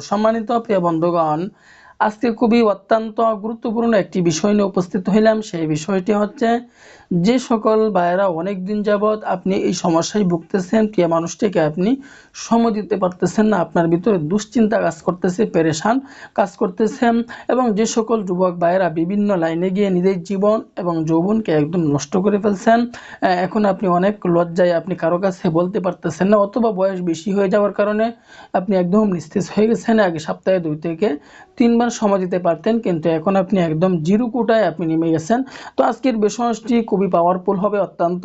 সম্মানিত প্রিয় বন্ধুগণ, আজকে খুবই অত্যন্ত গুরুত্বপূর্ণ একটি বিষয় নিয়ে উপস্থিত হইলাম। সেই বিষয়টি হচ্ছে যে সকল ভাইয়েরা অনেক দিন যাবৎ আপনি এই সমস্যায় ভুগতেছেন প্রিয় মানুষটিকে আপনি সময় দিতে পারতেছেন না, আপনার ভিতরে দুশ্চিন্তা কাজ করতেছে, পেরেশান কাজ করতেছেন এবং যে সকল যুবক ভাইয়েরা বিভিন্ন লাইনে গিয়ে নিজের জীবন এবং যৌবনকে একদম নষ্ট করে ফেলছেন এখন আপনি অনেক লজ্জায় আপনি কারও কাছে বলতে পারতেছেন না অথবা বয়স বেশি হয়ে যাওয়ার কারণে আপনি একদম নিস্তেজ হয়ে গেছেন, আগে সপ্তাহে দুই থেকে তিনবার সময় দিতে পারতেন, কিন্তু এখন আপনি একদম জিরো কোটায় আপনি নেমে গেছেন। তো আজকের বিষয়টি খুবই পাওয়ারফুল হবে, অত্যন্ত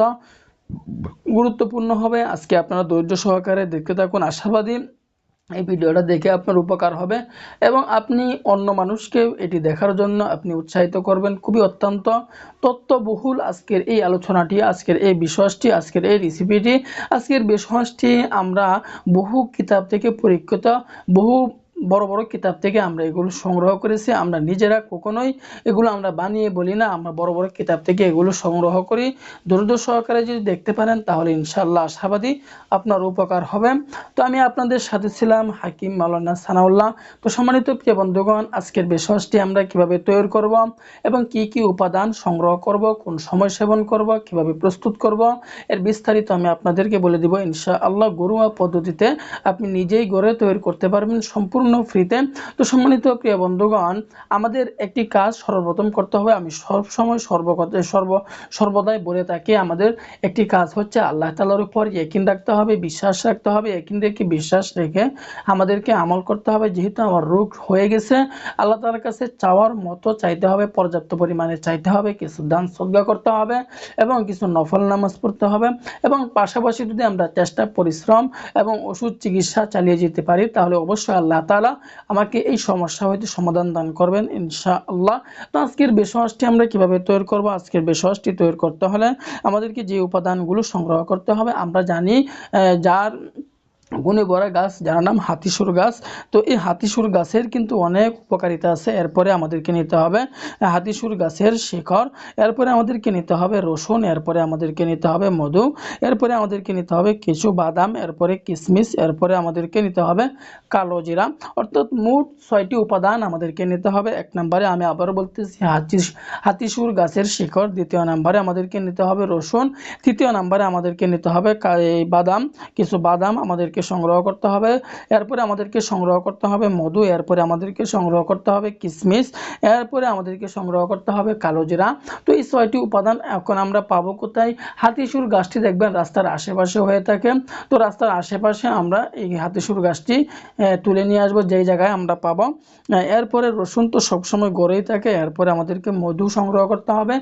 গুরুত্বপূর্ণ হবে। আজকে আপনারা ধৈর্য সহকারে দেখতে থাকুন, আশাবাদী এই ভিডিওটা দেখে আপনার উপকার হবে এবং আপনি অন্য মানুষকে এটি দেখার জন্য আপনি উৎসাহিত করবেন। খুবই অত্যন্ত তত্ত্ববহুল আজকের এই আলোচনাটি, আজকের এই বিষয়টি আজকের এই রেসিপিটি আজকের বিষয়টি আমরা বহু কিতাব থেকে পরীক্ষিত, বহু বড় বড় কিতাব থেকে আমরা এগুলো সংগ্রহ করেছি, আমরা নিজেরা কখনোই এগুলো আমরা বানিয়ে বলি না, আমরা বড় বড় কিতাব থেকে এগুলো সংগ্রহ করি। ধৈর্য সহকারে যদি দেখতে পারেন, তাহলে ইনশাল্লাহ আশাবাদী আপনার উপকার হবে। তো আমি আপনাদের সাথে ছিলাম হাকিম মাওলানা সানাউল্লাহ। তো সম্মানিত প্রিয় বন্ধুগণ, আজকের বিষয়টি আমরা কীভাবে তৈরি করব এবং কি কি উপাদান সংগ্রহ করব, কোন সময় সেবন করব, কীভাবে প্রস্তুত করব, এর বিস্তারিত আমি আপনাদেরকে বলে দিব। ইনশাআল্লাহ গরুয়া পদ্ধতিতে আপনি নিজেই গড়ে তৈরি করতে পারবেন, সম্পূর্ণ ফ্রিতে। তো সম্মানিত প্রিয় বন্ধুগণ, আমাদের একটি কাজ সর্বপ্রথম করতে হবে। আমি সব সময় সর্বকথা সর্ব সর্বদাই বলে থাকি, আমাদের একটি কাজ হচ্ছে আল্লাহ তাআলার উপর ইকিন রাখতে হবে, বিশ্বাস রাখতে হবে ইকিন রেখে বিশ্বাস রেখে আমাদেরকে আমল করতে হবে। যেহেতু আমার রোগ হয়ে গেছে, আল্লাহ তাআলার কাছে চাওয়ার মতো চাইতে হবে, পর্যাপ্ত পরিমাণে চাইতে হবে, কিছু দান সদ্গা করতে হবে এবং কিছু নফল নামাজ পড়তে হবে এবং পাশাপাশি যদি আমরা চেষ্টা, পরিশ্রম এবং ওষুধ চিকিৎসা চালিয়ে যেতে পারি, তাহলে অবশ্যই আল্লাহ তাআলা আমাকে এই সমস্যা হয়তো সমাধান দান করবেন ইনশা আল্লাহ তো আজকের বেসহসটি আমরা কীভাবে তৈরি করব? আজকের বেসহসটি তৈরি করতে হলে আমাদেরকে যে উপাদানগুলো সংগ্রহ করতে হবে, আমরা জানি যার গুণে ভরা গাছ, যার নাম হাতিসুর গাছ। তো এই হাতিসুর গাছের কিন্তু অনেক উপকারিতা আছে। এরপরে আমাদেরকে নিতে হবে হাতিসুর গাছের শিকড় এরপরে আমাদেরকে নিতে হবে রসুন, এরপরে আমাদেরকে নিতে হবে মধু, এরপরে আমাদেরকে নিতে হবে কিছু বাদাম, এরপরে কিশমিশ এরপরে আমাদেরকে নিতে হবে কালো জিরা। অর্থাৎ মোট ছয়টি উপাদান আমাদেরকে নিতে হবে। এক নম্বরে আমি আবারও বলতেছি হাতি হাতিসুর গাছের শিকড় দ্বিতীয় নম্বরে আমাদেরকে নিতে হবে রসুন। তৃতীয় নম্বরে আমাদেরকে নিতে হবে বাদাম, কিছু বাদাম আমাদেরকে সংগ্রহ করতে হবে। এরপরে আমাদেরকে সংগ্রহ করতে হবে মধু, এরপরে আমাদেরকে সংগ্রহ করতে হবে কিশমিশ এরপরে আমাদেরকে সংগ্রহ করতে হবে কালো জিরা। তো এই ছয়টি উপাদান এখন আমরা পাবো কোথায়? হাতিসুর গাছটি দেখবেন রাস্তার আশেপাশে হয়ে থাকে। তো রাস্তার আশেপাশে আমরা এই হাতিসুর গাছটি তুলে নিয়ে আসব যেই জায়গায় আমরা পাবো। এরপরে রসুন তো সবসময় গড়েই থাকে। এরপরে আমাদেরকে মধু সংগ্রহ করতে হবে।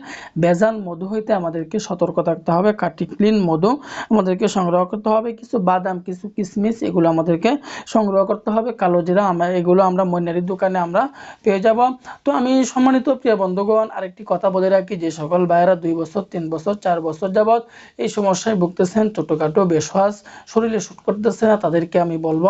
ভেজাল মধু হইতে আমাদেরকে সতর্ক থাকতে হবে। কাটি ক্লিন মধু আমাদেরকে সংগ্রহ করতে হবে। কিছু বাদাম, কিছু কিশমিশ এগুলো আমাদেরকে সংগ্রহ করতে হবে। কালো জিরা, আমরা এগুলো আমরা মইনারির দোকানে আমরা পেয়ে যাব। তো আমি সম্মানিত প্রিয় বন্ধুগণ, আরেকটি কথা বলে রাখি, যে সকল ভাইয়েরা দুই বছর, তিন বছর, চার বছর যাবৎ এই সমস্যায় ভুগতেছেন, ছোটোখাটো বেশওয়াজ শরীরে শুট করতেছে না, তাদেরকে আমি বলব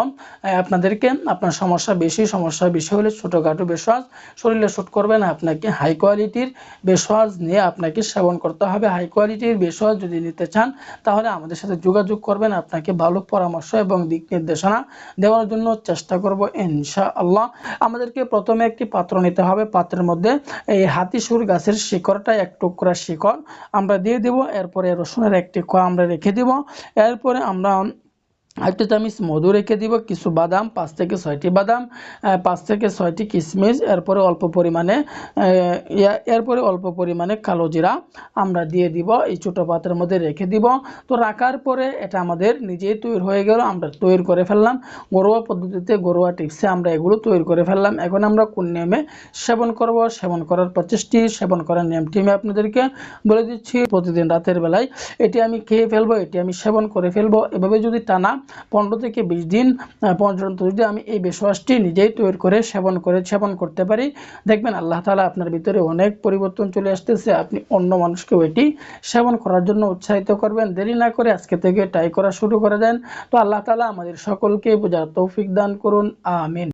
আপনাদেরকে আপনার সমস্যা বেশি সমস্যা বেশি হলে ছোটোখাটো বেশওয়াজ শরীরে শুট করবে না। আপনাকে হাই কোয়ালিটির বেশওয়াজ নিয়ে আপনাকে সেবন করতে হবে। হাই কোয়ালিটির বেশওয়াজ যদি নিতে চান, তাহলে আমাদের সাথে যোগাযোগ করবেন, আপনাকে ভালো পরামর্শ এবং দিক নির্দেশনা দেওয়ার জন্য চেষ্টা করব ইনশা আল্লাহ আমাদেরকে প্রথমে একটি পাত্র নিতে হবে। পাত্রের মধ্যে এই হাতিসুর গাছের শিকড়টা এক টুকরা শিকড় আমরা দিয়ে দেব। এরপরে রসুনের একটি কোয়া আমরা রেখে দিব। এরপরে আমরা একটা চামিচ মধু রেখে দিব, কিছু বাদাম, পাঁচ থেকে ছয়টি বাদাম পাঁচ থেকে ছয়টি কিশমিশ এরপরে অল্প পরিমাণে এরপরে অল্প পরিমাণে কালো জিরা আমরা দিয়ে দিব, এই ছোটো পাত্রের মধ্যে রেখে দিব। তো রাখার পরে এটা আমাদের নিজেই তৈরি হয়ে গেল, আমরা তৈরি করে ফেললাম। ঘরোয়া পদ্ধতিতে ঘরোয়া টিপসে আমরা এগুলো তৈরি করে ফেললাম। এখন আমরা কোন নিয়মে সেবন করব? সেবন করার প্রচেষ্টি, সেবন করার নিয়মটি আমি আপনাদেরকে বলে দিচ্ছি। প্রতিদিন রাতের বেলায় এটি আমি খেয়ে ফেলব, এটি আমি সেবন করে ফেলব। এভাবে যদি টানা পনেরো থেকে বিশ দিন পর্যন্ত যদি আমি এই বেশওয়াসটি নিজেই তৈরি করে সেবন করে সেবন করতে পারি, দেখবেন আল্লাহ তালা আপনার ভিতরে অনেক পরিবর্তন চলে আসতেছে। আপনি অন্য মানুষকেও এটি সেবন করার জন্য উৎসাহিত করবেন। দেরি না করে আজকে থেকে ট্রাই করা শুরু করে দেন। তো আল্লাহ তালা আমাদের সকলকে বোঝার তৌফিক দান করুন। আমিন।